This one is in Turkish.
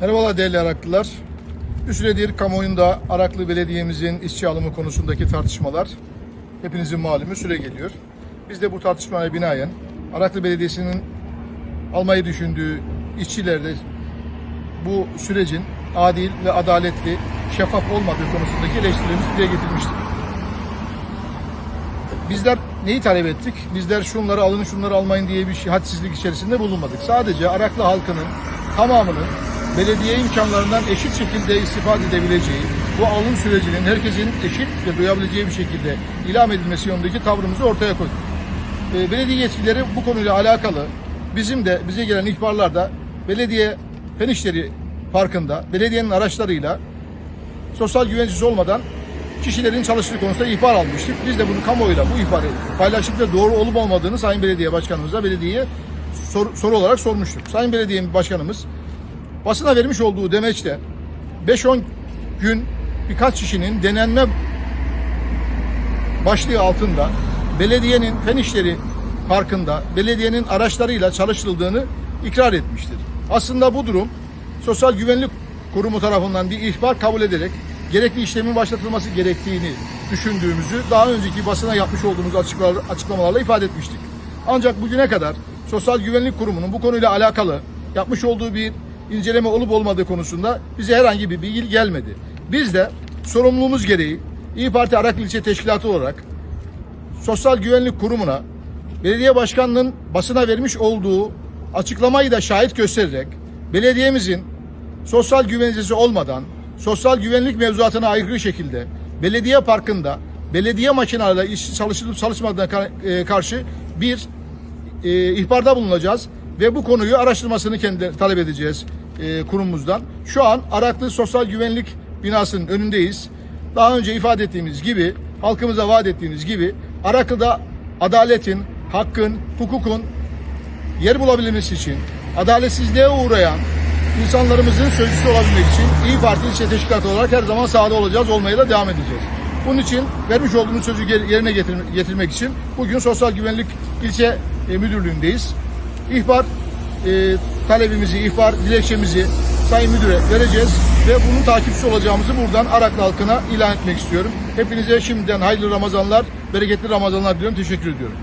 Merhabalar değerli Araklılar. Bir süredir kamuoyunda Araklı Belediye'mizin işçi alımı konusundaki tartışmalar hepinizin malumu süre geliyor. Biz de bu tartışmaya binaen Araklı Belediyesi'nin almayı düşündüğü işçilerde bu sürecin adil ve adaletli, şeffaf olmadığı konusundaki eleştirilerimizi dile getirmiştik. Bizler neyi talep ettik? Bizler şunları alın şunları almayın diye bir şey, hadsizlik içerisinde bulunmadık. Sadece Araklı halkının tamamının belediye imkanlarından eşit şekilde istifade edebileceği, bu alım sürecinin herkesin eşit ve duyabileceği bir şekilde ilam edilmesi yönündeki tavrımızı ortaya koyduk. E, belediye yetkilileri bu konuyla alakalı bizim de bize gelen ihbarlarda belediye fen işleri parkında belediyenin araçlarıyla sosyal güvencesi olmadan kişilerin çalıştığı konusunda ihbar almıştık. Biz de bunu kamuoyuyla bu ihbarı paylaştık ve doğru olup olmadığını Sayın Belediye Başkanımıza belediyeye sor- soru olarak sormuştuk. Sayın Belediye Başkanımız basına vermiş olduğu demeçte 5-10 gün birkaç kişinin denenme başlığı altında belediyenin fen işleri parkında belediyenin araçlarıyla çalıştırıldığını ikrar etmiştir. Aslında bu durum Sosyal Güvenlik Kurumu tarafından bir ihbar kabul ederek gerekli işlemin başlatılması gerektiğini düşündüğümüzü daha önceki basına yapmış olduğumuz açıklamalarla ifade etmiştik. Ancak bugüne kadar Sosyal Güvenlik Kurumu'nun bu konuyla alakalı yapmış olduğu bir inceleme olup olmadığı konusunda bize herhangi bir bilgi gelmedi. Biz de sorumluluğumuz gereği İyi Parti Araklı İlçe Teşkilatı olarak Sosyal Güvenlik Kurumu'na belediye başkanının basına vermiş olduğu açıklamayı da şahit göstererek belediyemizin sosyal güvencesi olmadan sosyal güvenlik mevzuatına aykırı şekilde belediye parkında belediye makinalarıyla iş çalışılıp çalışmadığına e, karşı bir e, ihbarda bulunacağız ve bu konuyu araştırmasını kendi talep edeceğiz e, kurumumuzdan. Şu an Araklı Sosyal Güvenlik binasının önündeyiz. Daha önce ifade ettiğimiz gibi, halkımıza vaat ettiğimiz gibi Araklı'da adaletin, hakkın, hukukun yer bulabilmesi için, adaletsizliğe uğrayan insanlarımızın sözcüsü olabilmek için İyi Parti ilçe teşkilatı olarak her zaman sahada olacağız, olmaya da devam edeceğiz. Bunun için vermiş olduğumuz sözü yerine getir- getirmek için bugün Sosyal Güvenlik İlçe e, Müdürlüğü'ndeyiz. İhbar e, talebimizi, ihbar dilekçemizi Sayın Müdür'e vereceğiz ve bunun takipçisi olacağımızı buradan Araklı halkına ilan etmek istiyorum. Hepinize şimdiden hayırlı Ramazanlar, bereketli Ramazanlar diliyorum. Teşekkür ediyorum.